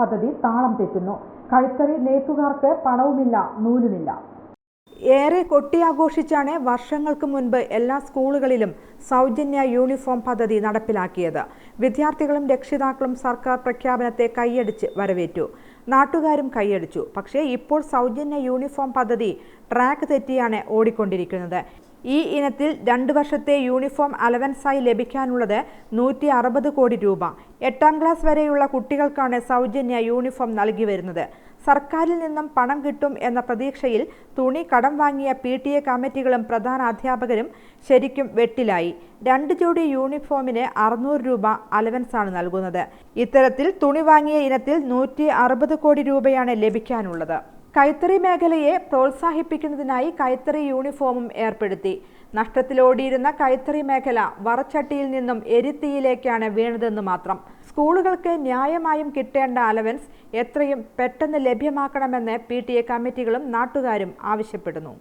പദ്ധതി താളം തെറ്റുന്നു. കൈത്തറി നെയ്ത്തുകാർക്ക് പണവുമില്ല നൂലുമില്ല. ഏറെ കൊട്ടിയാഘോഷിച്ചാണ് വർഷങ്ങൾക്ക് മുൻപ് എല്ലാ സ്കൂളുകളിലും സൗജന്യ യൂണിഫോം പദ്ധതി നടപ്പിലാക്കിയത്. വിദ്യാർത്ഥികളും രക്ഷിതാക്കളും സർക്കാർ പ്രഖ്യാപനത്തെ കൈയടിച്ച് വരവേറ്റു. നാട്ടുകാരും കൈയടിച്ചു. പക്ഷേ ഇപ്പോൾ സൗജന്യ യൂണിഫോം പദ്ധതി ട്രാക്ക് തെറ്റിയാണ് ഓടിക്കൊണ്ടിരിക്കുന്നത്. ഈ ഇനത്തിൽ രണ്ട് വർഷത്തെ യൂണിഫോം അലവൻസായി ലഭിക്കാനുള്ളത് നൂറ്റി അറുപത് കോടി രൂപ. എട്ടാം ക്ലാസ് വരെയുള്ള കുട്ടികൾക്കാണ് സൗജന്യ യൂണിഫോം നൽകി വരുന്നത്. സർക്കാരിൽ നിന്നും പണം കിട്ടും എന്ന പ്രതീക്ഷയിൽ തുണി കടം വാങ്ങിയ പി ടി എ കമ്മിറ്റികളും പ്രധാന അധ്യാപകരും ശരിക്കും വെട്ടിലായി. രണ്ട് ജോഡി യൂണിഫോമിന് അറുന്നൂറ് രൂപ അലവൻസാണ് നൽകുന്നത്. ഇത്തരത്തിൽ തുണി വാങ്ങിയ ഇനത്തിൽ നൂറ്റി അറുപത് കോടി രൂപയാണ് ലഭിക്കാനുള്ളത്. കൈത്തറി മേഖലയെ പ്രോത്സാഹിപ്പിക്കുന്നതിനായി കൈത്തറി യൂണിഫോമും ഏർപ്പെടുത്തി. നഷ്ടത്തിലോടിയിരുന്ന കൈത്തറി മേഖല വറച്ചട്ടിയിൽ നിന്നും എരിത്തിയിലേക്കാണ് വീണതെന്ന് മാത്രം. സ്കൂളുകൾക്ക് ന്യായമായും കിട്ടേണ്ട അലവൻസ് എത്രയും പെട്ടെന്ന് ലഭ്യമാക്കണമെന്ന് പി കമ്മിറ്റികളും നാട്ടുകാരും ആവശ്യപ്പെടുന്നു.